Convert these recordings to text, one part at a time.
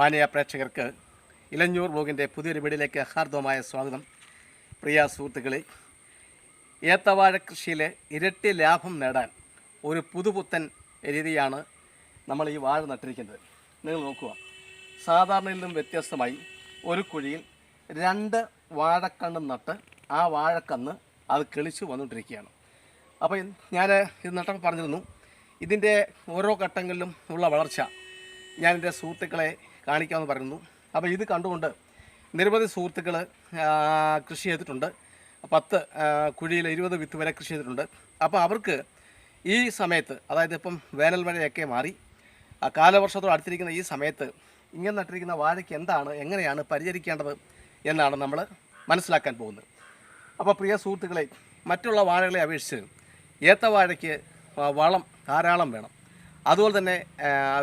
മാന്യ പ്രേക്ഷകർക്ക് ഇലഞ്ഞൂർ ബ്ലോഗിന്റെ പുതിയൊരു വീടിലേക്ക് ഹാർദവമായ സ്വാഗതം. പ്രിയ സുഹൃത്തുക്കളെ ഏത്തവാഴ കൃഷിയിലെ ഇരട്ടി ലാഭം നേടാൻ ഒരു പുതുപുത്തൻ രീതിയാണ് നമ്മൾ ഈ വാഴ നട്ടിരിക്കുന്നത്. നിങ്ങൾ നോക്കുക സാധാരണയിൽ നിന്നും വ്യത്യസ്തമായി ഒരു കുഴിയിൽ രണ്ട് വാഴക്കണ്ണ് നട്ട് ആ വാഴക്കന്ന് അത് കിളിച്ചു വന്നുകൊണ്ടിരിക്കുകയാണ്. അപ്പോൾ ഞാൻ ഇത് നട്ടപ്പോൾ പറഞ്ഞിരുന്നു ഇതിന്റെ ഓരോ ഘട്ടങ്ങളിലും ഉള്ള വളർച്ച ഞാൻ എന്റെ സുഹൃത്തുക്കളെ കാണിക്കാമെന്ന് പറയുന്നു. അപ്പോൾ ഇത് കണ്ടുകൊണ്ട് നിരവധി സുഹൃത്തുക്കൾ കൃഷി ചെയ്തിട്ടുണ്ട്. പത്ത് കുഴിയിൽ ഇരുപത് വിത്ത് വരെ കൃഷി ചെയ്തിട്ടുണ്ട്. അപ്പോൾ അവർക്ക് ഈ സമയത്ത് അതായത് ഇപ്പം വേനൽ മഴയൊക്കെ മാറി കാലവർഷത്തോട് അടുത്തിരിക്കുന്ന ഈ സമയത്ത് ഇങ്ങനെ നട്ടിരിക്കുന്ന വാഴയ്ക്ക് എന്താണ് എങ്ങനെയാണ് പരിചരിക്കേണ്ടത് എന്നാണ് നമ്മൾ മനസ്സിലാക്കാൻ പോകുന്നത്. അപ്പോൾ പ്രിയ സുഹൃത്തുക്കളെ മറ്റുള്ള വാഴകളെ അപേക്ഷിച്ച് ഏത്തവാഴയ്ക്ക് വാഴയ്ക്ക് വളം ധാരാളം വേണം. അതുപോലെ തന്നെ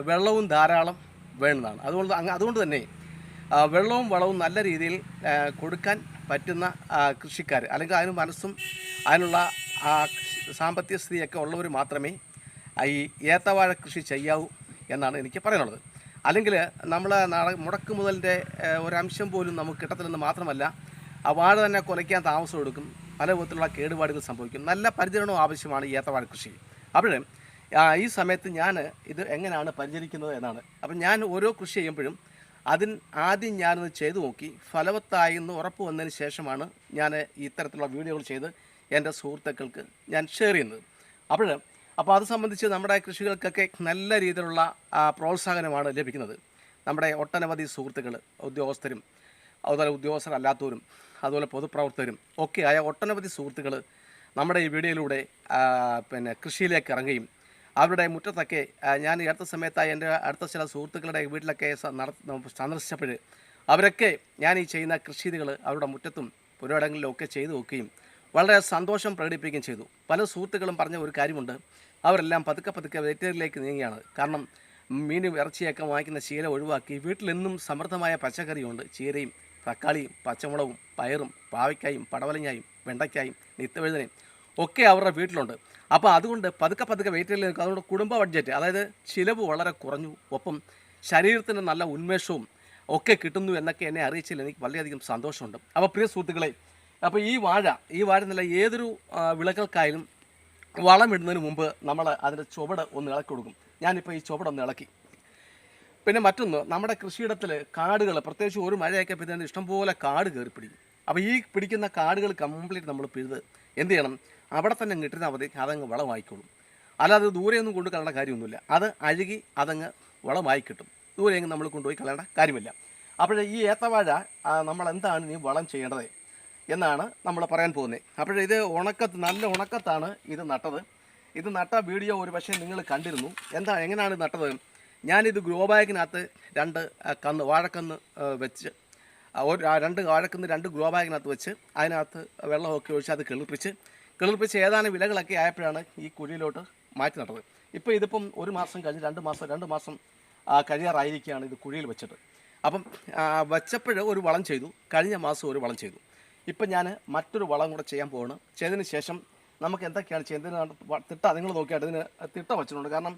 വെള്ളവും ധാരാളം വേണ്ടതാണ്. അതുകൊണ്ട് അതുകൊണ്ട് തന്നെ വെള്ളവും വളവും നല്ല രീതിയിൽ കൊടുക്കാൻ പറ്റുന്ന കൃഷിക്കാർ അല്ലെങ്കിൽ അതിന് മനസ്സും അതിനുള്ള ആ സാമ്പത്തിക സ്ഥിതിയൊക്കെ ഉള്ളവർ മാത്രമേ ഈ ഏത്തവാഴ കൃഷി ചെയ്യാവൂ എന്നാണ് എനിക്ക് പറയാനുള്ളത്. അല്ലെങ്കിൽ നമ്മൾ മുടക്ക് മുതലിന്റെ ഒരംശം പോലും നമുക്ക് കിട്ടത്തില്ലെന്ന് മാത്രമല്ല ആ വാഴ തന്നെ കുലയ്ക്കാൻ താമസം എടുക്കും. പല വിധത്തിലുള്ള കേടുപാടുകൾ സംഭവിക്കും. നല്ല പരിചരണവും ആവശ്യമാണ് ഈ ഏത്തവാഴ കൃഷി. അപ്പോൾ ഈ സമയത്ത് ഞാൻ ഇത് എങ്ങനെയാണ് പരിചരിക്കുന്നത് എന്നാണ്. അപ്പം ഞാൻ ഓരോ കൃഷി ചെയ്യുമ്പോഴും അതിന് ആദ്യം ഞാനത് ചെയ്തു നോക്കി. ഫലവത്തായി എന്ന് ഉറപ്പ് വന്നതിന് ശേഷമാണ് ഞാൻ ഇത്തരത്തിലുള്ള വീഡിയോകൾ ചെയ്ത് എന്റെ സുഹൃത്തുക്കൾക്ക് ഞാൻ ഷെയർ ചെയ്യുന്നത്. അപ്പോൾ അപ്പോൾ അത് സംബന്ധിച്ച് നമ്മുടെ കൃഷികൾക്കൊക്കെ നല്ല രീതിയിലുള്ള പ്രോത്സാഹനമാണ് ലഭിക്കുന്നത്. നമ്മുടെ ഒട്ടനവധി സുഹൃത്തുക്കൾ ഉദ്യോഗസ്ഥരും അതുപോലെ ഉദ്യോഗസ്ഥരല്ലാത്തവരും അതുപോലെ പൊതുപ്രവർത്തകരും ഒക്കെ ആയ ഒട്ടനവധി സുഹൃത്തുക്കൾ നമ്മുടെ ഈ വീഡിയോയിലൂടെ പിന്നെ കൃഷിയിലേക്ക് ഇറങ്ങുകയും അവരുടെ മുറ്റത്തൊക്കെ ഞാൻ അടുത്ത സമയത്തായി എന്റെ അടുത്ത ചില സുഹൃത്തുക്കളുടെ വീട്ടിലൊക്കെ സന്ദർശിച്ചപ്പോൾ അവരൊക്കെ ഞാൻ ഈ ചെയ്യുന്ന കൃഷികൾ അവരുടെ മുറ്റത്തും പുരയിടങ്ങളിലൊക്കെ ചെയ്തു നോക്കുകയും വളരെ സന്തോഷം പ്രകടിപ്പിക്കുകയും ചെയ്തു. പല സുഹൃത്തുക്കളും പറഞ്ഞ ഒരു കാര്യമുണ്ട്. അവരെല്ലാം പതുക്കെ പതുക്കെ വെറ്ററിലേക്ക് നീങ്ങിയാണ് കാരണം മീനും ഇറച്ചിയൊക്കെ വാങ്ങിക്കുന്ന ശീലം ഒഴിവാക്കി വീട്ടിലെന്നും സമൃദ്ധമായ പച്ചക്കറിയുണ്ട്. ചീരയും തക്കാളിയും പച്ചമുളകും പയറും പാവയ്ക്കായും പടവലങ്ങായും വെണ്ടയ്ക്കായും നിത്യവഴുതനയും ഒക്കെ അവരുടെ വീട്ടിലുണ്ട്. അപ്പോൾ അതുകൊണ്ട് പതുക്കെ പതുക്കെ വെയിറ്റിൽ നിൽക്കും. അതുകൊണ്ട് കുടുംബ ബഡ്ജറ്റ് അതായത് ചിലവ് വളരെ കുറഞ്ഞു. ഒപ്പം ശരീരത്തിന് നല്ല ഉന്മേഷവും ഒക്കെ കിട്ടുന്നു എന്നൊക്കെ എന്നെ അറിയിച്ചതിൽ എനിക്ക് വളരെയധികം സന്തോഷമുണ്ട്. അപ്പോൾ പ്രിയ സുഹൃത്തുക്കളെ അപ്പോൾ ഈ വാഴ ഈ വാഴ നല്ല ഏതൊരു വിളകൾക്കായാലും വളമിടുന്നതിന് മുമ്പ് നമ്മൾ അതിന്റെ ചുവട് ഒന്ന് ഇളക്കി കൊടുക്കും. ഞാനിപ്പോൾ ഈ ചുവട് ഒന്ന് ഇളക്കി. പിന്നെ മറ്റൊന്ന് നമ്മുടെ കൃഷിയിടത്തിൽ കാടുകൾ പ്രത്യേകിച്ച് ഒരു മഴയൊക്കെ പെയ്തതിന് ഇഷ്ടംപോലെ കാട് കയറി പിടിക്കും അപ്പോൾ ഈ പിടിക്കുന്ന കാടുകൾ കംപ്ലീറ്റ് നമ്മൾ പിഴുത് എന്ത് ചെയ്യണം? അവിടെ തന്നെ കിട്ടുന്ന അവധി അതങ്ങ് വളമായിക്കോളും. അല്ലാതെ ദൂരെയൊന്നും കൊണ്ട് കളയേണ്ട കാര്യമൊന്നുമില്ല. അത് അഴുകി അതങ്ങ് വളമായി കിട്ടും. ദൂരെയെങ്കിലും നമ്മൾ കൊണ്ടുപോയി കളയേണ്ട കാര്യമില്ല. അപ്പോൾ ഈ ഏത്തവാഴ നമ്മൾ എന്താണ് ഇനി വളം ചെയ്യേണ്ടത് എന്നാണ് നമ്മൾ പറയാൻ പോകുന്നത്. അപ്പോൾ ഇത് ഉണക്കത്ത് നല്ല ഉണക്കത്താണ് ഇത് നട്ടത്. ഇത് നട്ട വീഡിയോ ഒരു പക്ഷേ നിങ്ങൾ കണ്ടിരുന്നു. എന്താ എങ്ങനെയാണ് നട്ടത്? ഞാനിത് ഗ്രോ ബാഗിനകത്ത് രണ്ട് കന്ന് വാഴക്കന്ന് വെച്ച് ഒരു രണ്ട് വാഴക്കന്ന് രണ്ട് ഗ്രോ ബാഗിനകത്ത് വെച്ച് അതിനകത്ത് വെള്ളമൊക്കെ ഒഴിച്ച് അത് കിളിർപ്പിച്ച് കിളിർപ്പിച്ച് ഏതാനും വിലകളൊക്കെ ആയപ്പോഴാണ് ഈ കുഴിയിലോട്ട് മാറ്റി നട്ടത് ഇപ്പോൾ ഇതിപ്പം ഒരു മാസം കഴിഞ്ഞ് രണ്ട് മാസം രണ്ട് മാസം കഴിയാറായിരിക്കുകയാണ് ഇത് കുഴിയിൽ വെച്ചിട്ട്. അപ്പം വെച്ചപ്പോൾ ഒരു വളം ചെയ്തു കഴിഞ്ഞ മാസം ഒരു വളം ചെയ്തു. ഇപ്പം ഞാൻ മറ്റൊരു വളം കൂടെ ചെയ്യാൻ പോവാണ്. ചെയ്തതിന് ശേഷം നമുക്ക് എന്തൊക്കെയാണ് ചെയ്യുന്നതിന് തിട്ട നിങ്ങൾ നോക്കിയാട്ട് ഇതിന് തിട്ട വെച്ചിട്ടുണ്ട്. കാരണം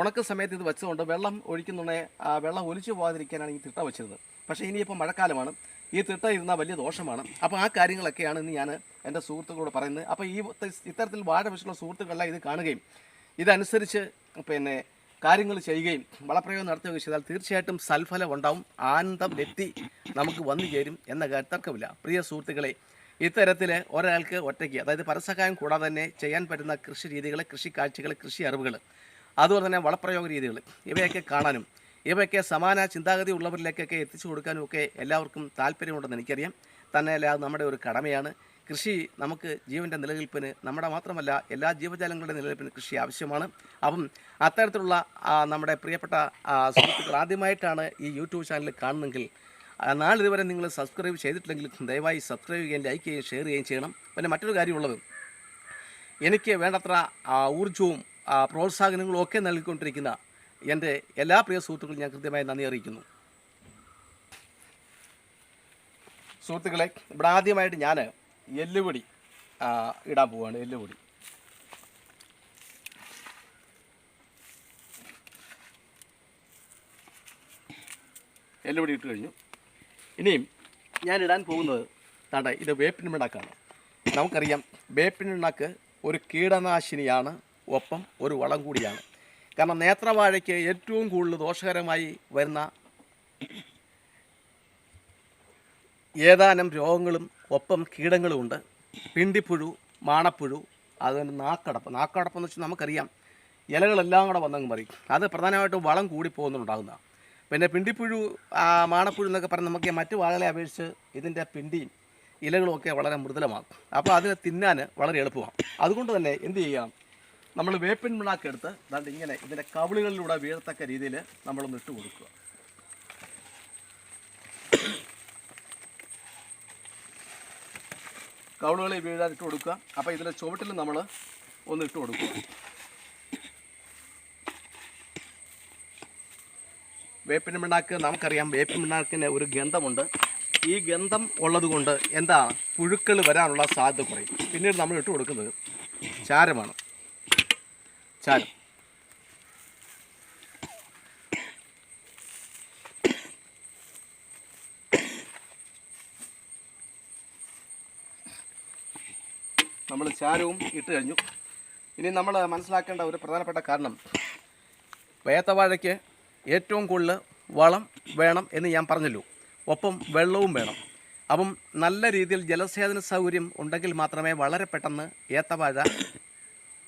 ഉണക്ക സമയത്ത് ഇത് വെച്ചതുകൊണ്ട് വെള്ളം ഒഴിക്കുന്നുണ്ടെങ്കിൽ വെള്ളം ഒലിച്ചു പോകാതിരിക്കാനാണ് ഈ തിട്ട വെച്ചിരുന്നത്. പക്ഷേ ഇനിയിപ്പോൾ മഴക്കാലമാണ്. ഈ തിട്ട ഇരുന്നാൽ വലിയ ദോഷമാണ്. അപ്പോൾ ആ കാര്യങ്ങളൊക്കെയാണ് ഇന്ന് ഞാൻ എന്റെ സുഹൃത്തുക്കളോട് പറയുന്നത്. അപ്പോൾ ഈ ഇത്തരത്തിൽ വാഴ വെച്ചുള്ള സുഹൃത്തുക്കളെല്ലാം ഇത് കാണുകയും ഇതനുസരിച്ച് പിന്നെ കാര്യങ്ങൾ ചെയ്യുകയും വളപ്രയോഗം നടത്തുകയും ചെയ്താൽ തീർച്ചയായിട്ടും സൽഫലം ഉണ്ടാവും. ആനന്ദം എത്തി നമുക്ക് വന്നു ചേരും എന്ന തർക്കമില്ല. പ്രിയ സുഹൃത്തുക്കളെ ഇത്തരത്തിൽ ഒരാൾക്ക് ഒറ്റയ്ക്ക് അതായത് പരസഹായം കൂടാതെ തന്നെ ചെയ്യാൻ പറ്റുന്ന കൃഷി രീതികൾ കൃഷി കാഴ്ചകൾ കൃഷി അറിവുകൾ അതുപോലെ തന്നെ വളപ്രയോഗ രീതികൾ ഇവയൊക്കെ കാണാനും ഇവയൊക്കെ സമാന ചിന്താഗതി ഉള്ളവരിലേക്കൊക്കെ എത്തിച്ചു കൊടുക്കാനും ഒക്കെ എല്ലാവർക്കും താല്പര്യമുണ്ടെന്ന് എനിക്കറിയാം. തന്നെയല്ല അത് നമ്മുടെ ഒരു കടമയാണ്. കൃഷി നമുക്ക് ജീവന്റെ നിലനിൽപ്പിന് നമ്മുടെ മാത്രമല്ല എല്ലാ ജീവജാലങ്ങളുടെ നിലനിൽപ്പിന് കൃഷി ആവശ്യമാണ്. അപ്പം അത്തരത്തിലുള്ള നമ്മുടെ പ്രിയപ്പെട്ട സുഹൃത്തുക്കൾ ആദ്യമായിട്ടാണ് ഈ യൂട്യൂബ് ചാനൽ കാണുന്നെങ്കിൽ നാളിതുവരെ നിങ്ങൾ സബ്സ്ക്രൈബ് ചെയ്തിട്ടില്ലെങ്കിൽ ദയവായി സബ്സ്ക്രൈബ് ചെയ്യുകയും ലൈക്ക് ചെയ്യുകയും ഷെയർ ചെയ്യുകയും ചെയ്യണം. പിന്നെ മറ്റൊരു കാര്യമുള്ളത് എനിക്ക് വേണ്ടത്ര ഊർജവും പ്രോത്സാഹനങ്ങളും ഒക്കെ നൽകിക്കൊണ്ടിരിക്കുന്ന എന്റെ എല്ലാ പ്രിയ സുഹൃത്തുക്കളും ഞാൻ കൃത്യമായി നന്ദി അറിയിക്കുന്നു. സുഹൃത്തുക്കളെ ഇവിടെ ആദ്യമായിട്ട് ഞാൻ എല്ലുപൊടി ഇടാൻ പോവുകയാണ് എല്ലുപൊടി. എല്ലുപൊടി ഇട്ട് കഴിഞ്ഞു. ഇനിയും ഞാൻ ഇടാൻ പോകുന്നത് താണ്ട ഇത് വേപ്പിൻ പിണ്ണാക്കാണ് നമുക്കറിയാം വേപ്പിൻ പിണ്ണാക്ക് ഒരു കീടനാശിനിയാണ് ഒപ്പം ഒരു വളം കൂടിയാണ്. കാരണം നേത്രവാഴയ്ക്ക് ഏറ്റവും കൂടുതൽ ദോഷകരമായി വരുന്ന ഏതാനും രോഗങ്ങളും ഒപ്പം കീടങ്ങളുമുണ്ട് പിണ്ടിപ്പുഴു മാണപ്പുഴു അതുപോലെ നാക്കടപ്പ്. നാക്കടപ്പ് എന്ന് വെച്ചാൽ നമുക്കറിയാം ഇലകളെല്ലാം കൂടെ വന്നങ്ങ് മറി അത് പ്രധാനമായിട്ടും വളം കൂടി പോകുന്നുണ്ടാകുന്നതാണ് പിന്നെ പിണ്ടിപ്പുഴു മാണപ്പുഴു എന്നൊക്കെ പറഞ്ഞ് നമുക്ക് മറ്റു വാഴകളെ അപേക്ഷിച്ച് ഇതിന്റെ പിണ്ടിയും ഇലകളുമൊക്കെ വളരെ മൃദുലമാകും. അപ്പോൾ അതിനെ തിന്നാൻ വളരെ എളുപ്പമാണ്. അതുകൊണ്ട് തന്നെ എന്ത് ചെയ്യാം? നമ്മൾ വേപ്പിൻ പിണ്ണാക്ക് എടുത്ത് ദാണ്ട് ഇങ്ങനെ ഇതിന്റെ കവിളുകളിലൂടെ വീഴത്തക്ക രീതിയിൽ നമ്മളൊന്ന് ഇട്ട് കൊടുക്കുക. കവിളുകളിൽ വീഴാൻ ഇട്ട് കൊടുക്കുക. അപ്പോൾ ഇതിന്റെ ചുവട്ടിൽ നമ്മൾ ഒന്ന് ഇട്ട് കൊടുക്കുക. വേപ്പിൻ പിണ്ണാക്ക് നമുക്കറിയാം വേപ്പിൻ പിണ്ണാക്കിന് ഒരു ഗന്ധമുണ്ട്. ഈ ഗന്ധം ഉള്ളതുകൊണ്ട് എന്താ പുഴുക്കൾ വരാനുള്ള സാധ്യത കുറയും. പിന്നീട് നമ്മൾ ഇട്ട് കൊടുക്കുന്നത് ചാരമാണ്. ചാരം നമ്മൾ ചാരവും ഇട്ട് കഴിഞ്ഞു. ഇനി നമ്മൾ മനസ്സിലാക്കേണ്ട ഒരു പ്രധാനപ്പെട്ട കാരണം. വേത്തവാഴയ്ക്ക് ഏറ്റവും കൂടുതൽ വളം വേണം എന്ന് ഞാൻ പറഞ്ഞല്ലോ. ഒപ്പം വെള്ളവും വേണം. അപ്പം നല്ല രീതിയിൽ ജലസേചന സൗകര്യം ഉണ്ടെങ്കിൽ മാത്രമേ വളരെ പെട്ടെന്ന് ഏത്തവാഴ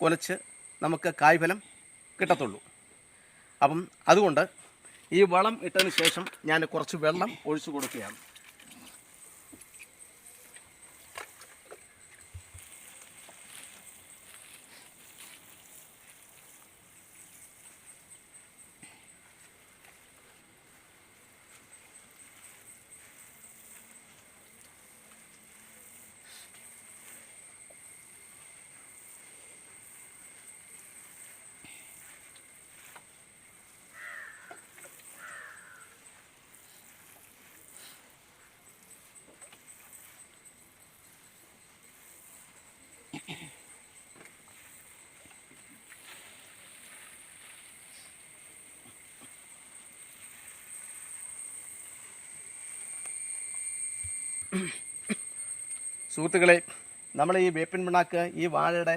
കുലച്ച് നമുക്ക് കായ്ഫലം കിട്ടത്തുള്ളൂ. അപ്പം അതുകൊണ്ട് ഈ വളം ഇട്ടതിന് ശേഷം ഞാൻ കുറച്ച് വെള്ളം ഒഴിച്ചു കൊടുക്കുകയാണ്. സുഹൃത്തുക്കളെ നമ്മൾ ഈ വേപ്പിൻ പിണ്ണാക്ക് ഈ വാഴയുടെ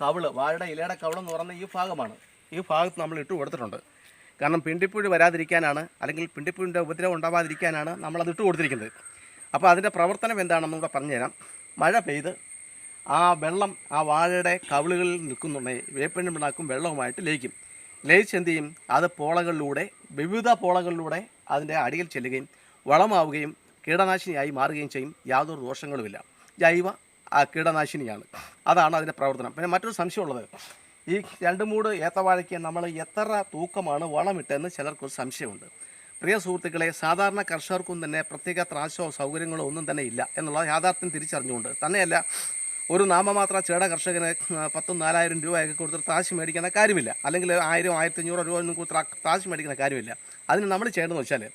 കവിൾ വാഴയുടെ ഇലയുടെ കവിളെന്ന് പറയുന്ന ഈ ഭാഗമാണ്. ഈ ഭാഗത്ത് നമ്മൾ ഇട്ട് കൊടുത്തിട്ടുണ്ട്. കാരണം പിണ്ടിപ്പുഴ വരാതിരിക്കാനാണ് അല്ലെങ്കിൽ പിണ്ടിപ്പുഴിന്റെ ഉപദ്രവം ഉണ്ടാവാതിരിക്കാനാണ് നമ്മളത് ഇട്ട് കൊടുത്തിരിക്കുന്നത്. അപ്പോൾ അതിന്റെ പ്രവർത്തനം എന്താണെന്ന് കൂടെ പറഞ്ഞുതരാം. മഴ പെയ്ത് ആ വെള്ളം ആ വാഴയുടെ കവിളുകളിൽ നിൽക്കുന്നുണ്ടെങ്കിൽ വേപ്പിൻ പിണ്ണാക്കും വെള്ളവുമായിട്ട് ലയിക്കും. ലയിച്ച് എന്ത് ചെയ്യും? അത് പോളകളിലൂടെ വിവിധ പോളകളിലൂടെ അതിന്റെ അടിയിൽ ചെല്ലുകയും വളമാവുകയും കീടനാശിനിയായി മാറുകയും ചെയ്യും. യാതൊരു ദോഷങ്ങളുമില്ല. ജൈവ കീടനാശിനിയാണ്. അതാണ് അതിന്റെ പ്രവർത്തനം. പിന്നെ മറ്റൊരു സംശയമുള്ളത്. ഈ രണ്ട് മൂട് ഏത്തവാഴയ്ക്ക് നമ്മൾ എത്ര തൂക്കമാണ് വളമിട്ടെന്ന് ചിലർക്കൊരു സംശയമുണ്ട്. പ്രിയ സുഹൃത്തുക്കളെ സാധാരണ കർഷകർക്കും തന്നെ പ്രത്യേക ത്രാശോ സൗകര്യങ്ങളോ ഒന്നും തന്നെ ഇല്ല എന്നുള്ള യാഥാർത്ഥ്യം തിരിച്ചറിഞ്ഞുകൊണ്ട് തന്നെയല്ല ഒരു നാമമാത്ര ചേട കർഷകന് പത്തും നാലായിരം രൂപയൊക്കെ കൊടുത്തിട്ട് ത്രാശ് മേടിക്കുന്ന കാര്യമില്ല. അല്ലെങ്കിൽ ആയിരം ആയിരത്തി അഞ്ഞൂറ് രൂപ ഒന്നും താശ് മേടിക്കുന്ന കാര്യമില്ല. അതിന് നമ്മൾ ചെയ്യേണ്ടതെന്ന് വെച്ചാൽ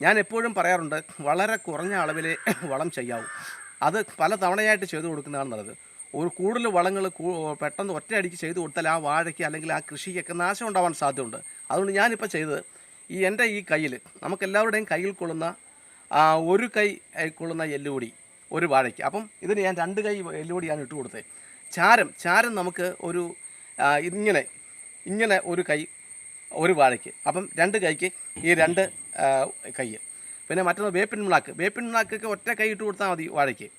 ഞാൻ എപ്പോഴും പറയാറുണ്ട് വളരെ കുറഞ്ഞ അളവിലെ വളം ചെയ്യാവൂ. അത് പല തവണയായിട്ട് ചെയ്തു കൊടുക്കുന്നതാണ് നല്ലത്. ഒരു കൂടുതൽ വളങ്ങൾ പെട്ടെന്ന് ഒറ്റയടിക്ക് ചെയ്തു കൊടുത്താൽ ആ വാഴയ്ക്ക് അല്ലെങ്കിൽ ആ കൃഷിക്കൊക്കെ നാശം ഉണ്ടാവാൻ സാധ്യതയുണ്ട്. അതുകൊണ്ട് ഞാനിപ്പോൾ ചെയ്തത് ഈ എന്റെ ഈ കയ്യിൽ നമുക്കെല്ലാവരുടെയും കയ്യിൽ കൊള്ളുന്ന ഒരു കൈ കൊള്ളുന്ന എല്ലുപൊടി ഒരു വാഴയ്ക്ക്. അപ്പം ഇതിന് ഞാൻ രണ്ട് കൈ എല്ലുപൊടിയാണ് ഇട്ട് കൊടുത്തത് ചാരം ചാരം നമുക്ക് ഒരു ഇങ്ങനെ ഇങ്ങനെ ഒരു കൈ ഒരു വാഴയ്ക്ക്. അപ്പം രണ്ട് കൈക്ക് ഈ രണ്ട് കൈ പിന്നെ മറ്റൊന്ന് വേപ്പിൻ മുളാക്ക് വേപ്പിൻ മുളാക്കൊക്കെ ഒറ്റ കൈ ഇട്ട് കൊടുത്താൽ മതി വാഴയ്ക്ക്.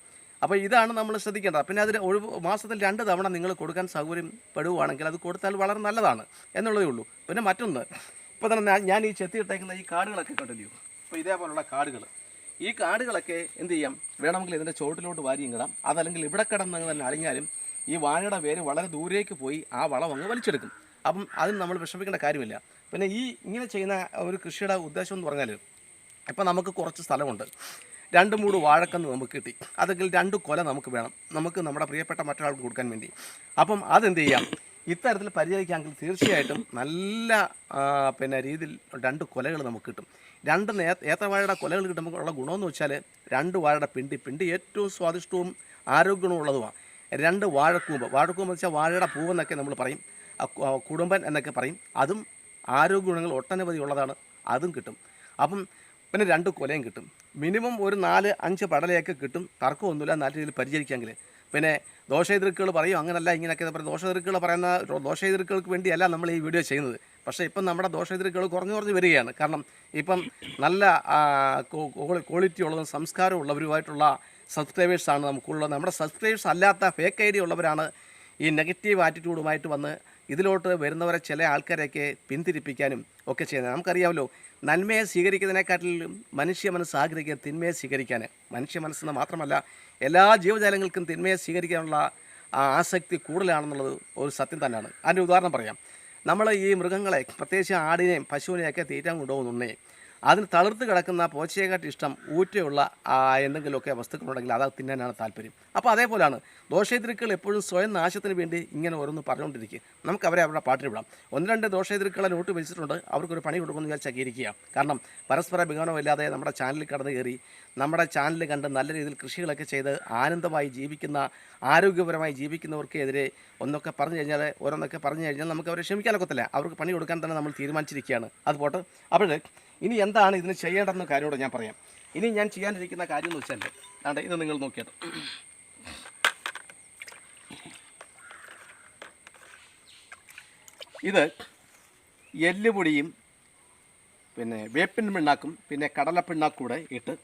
അപ്പോൾ ഇതാണ് നമ്മൾ ശ്രദ്ധിക്കേണ്ടത്. പിന്നെ അതിന് ഒരു മാസത്തിൽ രണ്ട് തവണ നിങ്ങൾ കൊടുക്കാൻ സൗകര്യം പെടുവാണെങ്കിൽ അത് കൊടുത്താൽ വളരെ നല്ലതാണ് എന്നുള്ളതേ ഉള്ളൂ. പിന്നെ മറ്റൊന്ന് ഇപ്പോൾ തന്നെ ഞാൻ- ഈ ചെത്തിയിട്ടേക്കുന്ന ഈ കാടുകളൊക്കെ കണ്ടില്ലയോ അപ്പോൾ ഇതേപോലുള്ള കാടുകൾ. ഈ കാടുകളൊക്കെ എന്ത് ചെയ്യാം? വേണമെങ്കിൽ ഇതിന്റെ ചുവട്ടിലോട്ട് കിടാം. അതല്ലെങ്കിൽ ഇവിടെ കിടന്ന് തന്നെ അളിഞ്ഞാലും ഈ വാഴയുടെ വേര് വളരെ ദൂരേക്ക് പോയി ആ വളം അങ്ങ് വലിച്ചെടുക്കും. അപ്പം അതിന് നമ്മൾ വിഷമിക്കേണ്ട കാര്യമില്ല. പിന്നെ ഈ ഇങ്ങനെ ചെയ്യുന്ന ഒരു കൃഷിയുടെ ഉദ്ദേശം എന്ന് പറഞ്ഞാൽ ഇപ്പം നമുക്ക് കുറച്ച് സ്ഥലമുണ്ട്. രണ്ട് മൂട് വാഴക്കന്ന് നമുക്ക് കിട്ടി. അതെങ്കിൽ രണ്ട് കൊല നമുക്ക് വേണം. നമുക്ക് നമ്മുടെ പ്രിയപ്പെട്ട മറ്റൊരാൾക്ക് കൊടുക്കാൻ വേണ്ടി. അപ്പം അതെന്ത് ചെയ്യാം? ഇത്തരത്തിൽ പരിചരിക്കാമെങ്കിൽ തീർച്ചയായിട്ടും നല്ല പിന്നെ രീതിയിൽ രണ്ട് കൊലകൾ നമുക്ക് കിട്ടും. രണ്ട് ഏത്തവാഴയുടെ കൊലകൾ കിട്ടുമ്പോൾ ഉള്ള ഗുണമെന്ന് വെച്ചാൽ രണ്ട് വാഴയുടെ പിണ്ടി. പിണ്ടി ഏറ്റവും സ്വാദിഷ്ടവും ആരോഗ്യഗുണമുള്ളതുമാണ് രണ്ട് വാഴക്കൂമ്പ്. വാഴക്കൂമ്പ് എന്ന് വെച്ചാൽ വാഴയുടെ പൂവെന്നൊക്കെ നമ്മൾ പറയും. കുടുംബൻ എന്നൊക്കെ പറയും. അതും ആരോഗ്യ ഗുണങ്ങൾ ഒട്ടനവധി ഉള്ളതാണ്. അതും കിട്ടും. അപ്പം പിന്നെ രണ്ട് കൊലയും കിട്ടും. മിനിമം ഒരു നാല് അഞ്ച് പടലയൊക്കെ കിട്ടും. തർക്കമൊന്നുമില്ല നല്ല രീതിയിൽ പരിചരിക്കാമെങ്കിൽ പിന്നെ ദോഷെതിർക്കുകൾ പറയും അങ്ങനല്ല ഇങ്ങനെയൊക്കെ പറയും ദോഷെതിർക്കുകൾ പറയുന്ന ദോഷെതിർക്കുകൾക്ക് വേണ്ടിയല്ല നമ്മൾ ഈ വീഡിയോ ചെയ്യുന്നത്. പക്ഷേ ഇപ്പം നമ്മുടെ ദോഷെതിർക്കുകൾ കുറഞ്ഞു കുറഞ്ഞ് വരികയാണ്. കാരണം ഇപ്പം നല്ല ക്വാളിറ്റി ഉള്ളതും സംസ്കാരം ഉള്ളവരുമായിട്ടുള്ള സബ്സ്ക്രൈബേഴ്സാണ് നമുക്കുള്ളത് നമ്മുടെ സബ്സ്ക്രൈബേഴ്സ് അല്ലാത്ത ഫേക്ക് ഐ ഡി ഉള്ളവരാണ് ഈ നെഗറ്റീവ് ആറ്റിറ്റ്യൂഡുമായിട്ട് വന്ന് ഇതിലോട്ട് വരുന്നവരെ ചില ആൾക്കാരെയൊക്കെ പിന്തിരിപ്പിക്കാനും ഒക്കെ ചെയ്യുന്നത്. നമുക്കറിയാമല്ലോ നന്മയെ സ്വീകരിക്കുന്നതിനെക്കാട്ടിലും മനുഷ്യ മനസ്സ് ആഗ്രഹിക്കുക തിന്മയെ സ്വീകരിക്കാൻ. മനുഷ്യ മനസ്സെന്ന് മാത്രമല്ല എല്ലാ ജീവജാലങ്ങൾക്കും തിന്മയെ സ്വീകരിക്കാനുള്ള ആസക്തി കൂടുതലാണെന്നുള്ളത് ഒരു സത്യം തന്നെയാണ്. അതിന്റെ ഉദാഹരണം പറയാം. നമ്മൾ ഈ മൃഗങ്ങളെ പ്രത്യേകിച്ച് ആടിനെയും പശുവിനെയൊക്കെ തീറ്റാൻ കൊണ്ടുപോകുന്നുണ്ടേ അതിന് തളിർത്ത് കിടക്കുന്ന പോച്ചയെക്കാട്ടി ഇഷ്ടം ഊറ്റയുള്ള എന്തെങ്കിലുമൊക്കെ വസ്തുക്കളുണ്ടെങ്കിൽ അത് തിന്നാനാണ് താല്പര്യം. അപ്പോൾ അതേപോലെയാണ് ദോഷേതിരുക്കൾ എപ്പോഴും സ്വയം നാശത്തിന് വേണ്ടി ഇങ്ങനെ ഓരോന്ന് പറഞ്ഞുകൊണ്ടിരിക്കുക. നമുക്ക് അവരെ അവരുടെ പാട്ടിന് വിടാം. ഒന്ന് രണ്ട് ദോഷേതിരുക്കളെ നോട്ട് വെച്ചിട്ടുണ്ട് അവർക്കൊരു പണി കൊടുക്കുമെന്ന് വിചാരിച്ചാൽ ഇരിക്കുക കാരണം പരസ്പര ബഹുമാനമില്ലാതെ നമ്മുടെ ചാനലിൽ കടന്നു കയറി നമ്മുടെ ചാനൽ കണ്ട് നല്ല രീതിയിൽ കൃഷികളൊക്കെ ചെയ്ത് ആനന്ദമായി ജീവിക്കുന്ന ആരോഗ്യപരമായി ജീവിക്കുന്നവർക്കെതിരെ ഒന്നൊക്കെ പറഞ്ഞു കഴിഞ്ഞാൽ ഓരോന്നൊക്കെ പറഞ്ഞു കഴിഞ്ഞാൽ നമുക്ക് അവരെ ക്ഷമിക്കാനൊക്കത്തില്ല അവർക്ക് പണി കൊടുക്കാൻ തന്നെ നമ്മൾ തീരുമാനിച്ചിരിക്കുകയാണ്. അതുപോട്ട് പോട്ടെ. അപ്പോൾ ഇനി എന്താണ് ഇതിന് ചെയ്യേണ്ടതെന്ന കാര്യമോട് ഞാൻ പറയാം. ഇനി ഞാൻ ചെയ്യാനിരിക്കുന്ന കാര്യം എന്ന് വെച്ചാൽ അതെ ഇത് നിങ്ങൾ നോക്കിയത് ഇത് എല്ലുപൊടിയും പിന്നെ വേപ്പിൻ പിണ്ണാക്കും പിന്നെ കടലപ്പിണ്ണാക്കും കൂടെ ഇട്ട്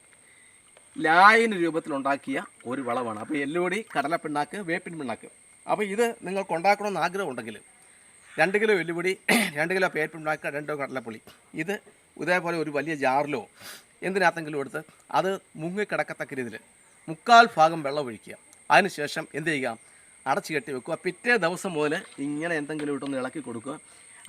ലായന രൂപത്തിലുണ്ടാക്കിയ ഒരു വളമാണ്. അപ്പോൾ എല്ലുപൊടി കടലപ്പിണ്ണാക്ക് വേപ്പിൻ പിണ്ണാക്ക്. അപ്പോൾ ഇത് നിങ്ങൾക്ക് ഉണ്ടാക്കണമെന്ന് ആഗ്രഹമുണ്ടെങ്കിൽ രണ്ട് കിലോ എല്ലുപൊടി രണ്ട് കിലോ വേപ്പിൻ പിണ്ണാക്ക് രണ്ട് കിലോ ഇത് ഇതേപോലെ ഒരു വലിയ ജാറിലോ എന്തിനകത്തെങ്കിലും എടുത്ത് അത് മുങ്ങിക്കിടക്കത്തക്ക രീതിയിൽ മുക്കാൽ ഭാഗം വെള്ളം ഒഴിക്കുക. അതിനുശേഷം എന്ത് ചെയ്യുക? അടച്ചു കെട്ടി വെക്കുക. പിറ്റേ ദിവസം മുതൽ ഇങ്ങനെ എന്തെങ്കിലും ഇട്ടൊന്ന് ഇളക്കി കൊടുക്കുക.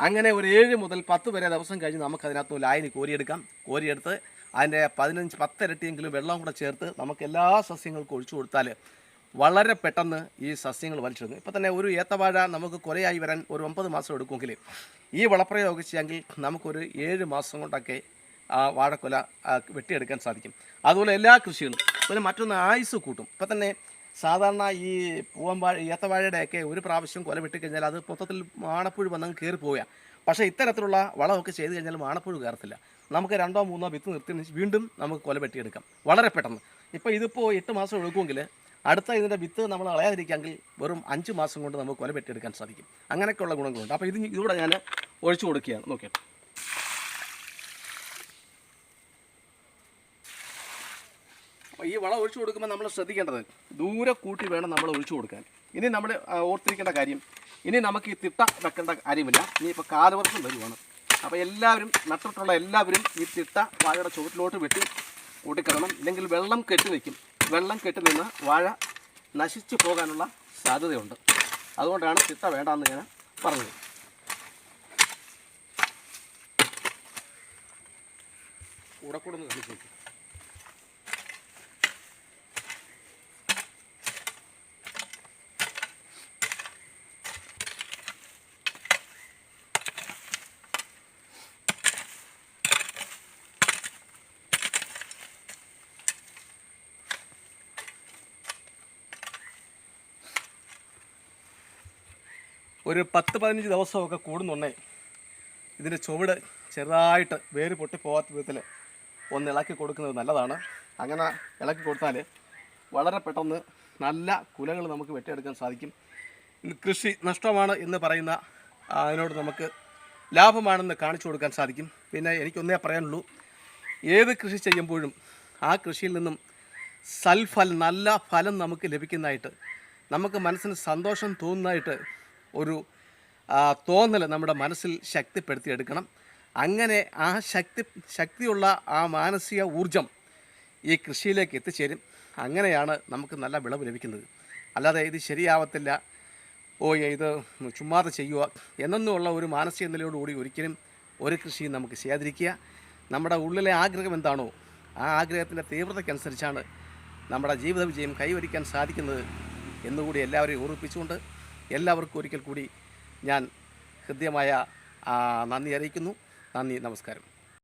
അങ്ങനെ ഒരു ഏഴ് മുതൽ പത്ത് വരെ ദിവസം കഴിഞ്ഞ് നമുക്ക് അതിനകത്ത് ലായനി കോരിയെടുക്കാം. കോരിയെടുത്ത് അതിന്റെ പതിനഞ്ച് പത്തിരട്ടിയെങ്കിലും വെള്ളം കൂടെ ചേർത്ത് നമുക്ക് എല്ലാ സസ്യങ്ങൾക്കും ഒഴിച്ചു കൊടുത്താൽ വളരെ പെട്ടെന്ന് ഈ സസ്യങ്ങൾ വലിച്ചെടുക്കും. ഇപ്പം തന്നെ ഒരു ഏത്തവാഴ നമുക്ക് കുറയായി വരാൻ ഒരു ഒമ്പത് മാസം എടുക്കുമെങ്കിൽ ഈ വളപ്രയോഗം ചെയ്യാമെങ്കിൽ നമുക്കൊരു ഏഴ് മാസം കൊണ്ടൊക്കെ ആ വാഴക്കൊല വെട്ടിയെടുക്കാൻ സാധിക്കും. അതുപോലെ എല്ലാ കൃഷികളും. പിന്നെ മറ്റൊന്ന് ആയുസ് കൂട്ടും. ഇപ്പം തന്നെ സാധാരണ ഈ പൂവമ്പാഴ ഏത്തവാഴയുടെയൊക്കെ ഒരു പ്രാവശ്യം കൊല വെട്ടിക്കഴിഞ്ഞാൽ അത് മൊത്തത്തിൽ മാണപ്പുഴു വന്നങ്ങ് കയറി പോവുക പക്ഷേ ഇത്തരത്തിലുള്ള വളമൊക്കെ ചെയ്ത് കഴിഞ്ഞാൽ മാണപ്പുഴു കയറത്തില്ല. നമുക്ക് രണ്ടോ മൂന്നോ വിത്ത് നിർത്തി വീണ്ടും നമുക്ക് കൊല വെട്ടിയെടുക്കാം. വളരെ പെട്ടെന്ന്. ഇപ്പോൾ ഇതിപ്പോൾ എട്ട് മാസം എടുക്കുമെങ്കിൽ അടുത്ത ഇതിന്റെ വിത്ത് നമ്മൾ കളയാതിരിക്കുകയെങ്കിൽ വെറും അഞ്ച് മാസം കൊണ്ട് നമുക്ക് കൊല വെട്ടിയെടുക്കാൻ സാധിക്കും. അങ്ങനെയൊക്കെയുള്ള ഗുണങ്ങളുണ്ട്. അപ്പോൾ ഇത് ഇതുകൂടെ ഞാൻ ഒഴിച്ചു കൊടുക്കുകയാണ്. നോക്കിയിട്ട് അപ്പോൾ ഈ വളം ഒഴിച്ചു കൊടുക്കുമ്പോൾ നമ്മൾ ശ്രദ്ധിക്കേണ്ടത് ദൂരെ കൂട്ടി വേണം നമ്മൾ ഒഴിച്ചു കൊടുക്കാൻ. ഇനി നമ്മൾ ഓർത്തിരിക്കേണ്ട കാര്യം ഇനി നമുക്ക് ഈ തിട്ട വെക്കേണ്ട കാര്യമില്ല. ഇനി ഇപ്പോൾ കാലവർഷം വരുവാണ്. അപ്പോൾ എല്ലാവരും നട്ടിട്ടുള്ള എല്ലാവരും ഈ തിട്ട വാഴയുടെ ചുവട്ടിലോട്ട് വെട്ടി കൂട്ടിക്കിടണം. ഇല്ലെങ്കിൽ വെള്ളം കെട്ടി നിൽക്കും. വെള്ളം കെട്ടി നിന്ന് വാഴ നശിച്ചു പോകാനുള്ള സാധ്യതയുണ്ട്. അതുകൊണ്ടാണ് ചിത്ത വേണ്ടെന്ന് ഞാൻ പറഞ്ഞത്. കൂടെ കൂടെ ഒന്ന് കളിച്ചു ഒരു പത്ത് പതിനഞ്ച് ദിവസമൊക്കെ കൂടുന്നുണ്ടേ. ഇതിന്റെ ചുവട് ചെറുതായിട്ട് വേര് പൊട്ടിപ്പോകാത്ത വിധത്തിൽ ഒന്ന് ഇളക്കി കൊടുക്കുന്നത് നല്ലതാണ്. അങ്ങനെ ഇളക്കി കൊടുത്താൽ വളരെ പെട്ടെന്ന് നല്ല കുലകൾ നമുക്ക് വെട്ടിയെടുക്കാൻ സാധിക്കും. കൃഷി നഷ്ടമാണ് എന്ന് പറയുന്ന അതിനോട് നമുക്ക് ലാഭമാണെന്ന് കാണിച്ചു കൊടുക്കാൻ സാധിക്കും. പിന്നെ എനിക്കൊന്നേ പറയാനുള്ളൂ ഏത് കൃഷി ചെയ്യുമ്പോഴും ആ കൃഷിയിൽ നിന്നും സൽഫൽ നല്ല ഫലം നമുക്ക് ലഭിക്കുന്നതായിട്ട് നമുക്ക് മനസ്സിന് സന്തോഷം തോന്നുന്നതായിട്ട് ഒരു തോന്നൽ നമ്മുടെ മനസ്സിൽ ശക്തിപ്പെടുത്തിയെടുക്കണം. അങ്ങനെ ആ ശക്തി ശക്തിയുള്ള ആ മാനസിക ഊർജം ഈ കൃഷിയിലേക്ക് എത്തിച്ചേരും. അങ്ങനെയാണ് നമുക്ക് നല്ല വിളവ് ലഭിക്കുന്നത്. അല്ലാതെ ഇത് ശരിയാവത്തില്ല. ഓ ഇത് ചുമ്മാതെ ചെയ്യുക എന്നൊന്നുമുള്ള ഒരു മാനസിക നിലയോടുകൂടി ഒരിക്കലും ഒരു കൃഷിയും നമുക്ക് ചെയ്യാതിരിക്കുക. നമ്മുടെ ഉള്ളിലെ ആഗ്രഹം എന്താണോ ആ ആഗ്രഹത്തിന്റെ തീവ്രതയ്ക്കനുസരിച്ചാണ് നമ്മുടെ ജീവിത വിജയം കൈവരിക്കാൻ സാധിക്കുന്നത് എന്നുകൂടി എല്ലാവരെയും ഓർമ്മിപ്പിച്ചുകൊണ്ട് എല്ലാവർക്കും ഒരിക്കൽ കൂടി ഞാൻ ഹൃദ്യമായ നന്ദി അറിയിക്കുന്നു. നന്ദി നമസ്കാരം.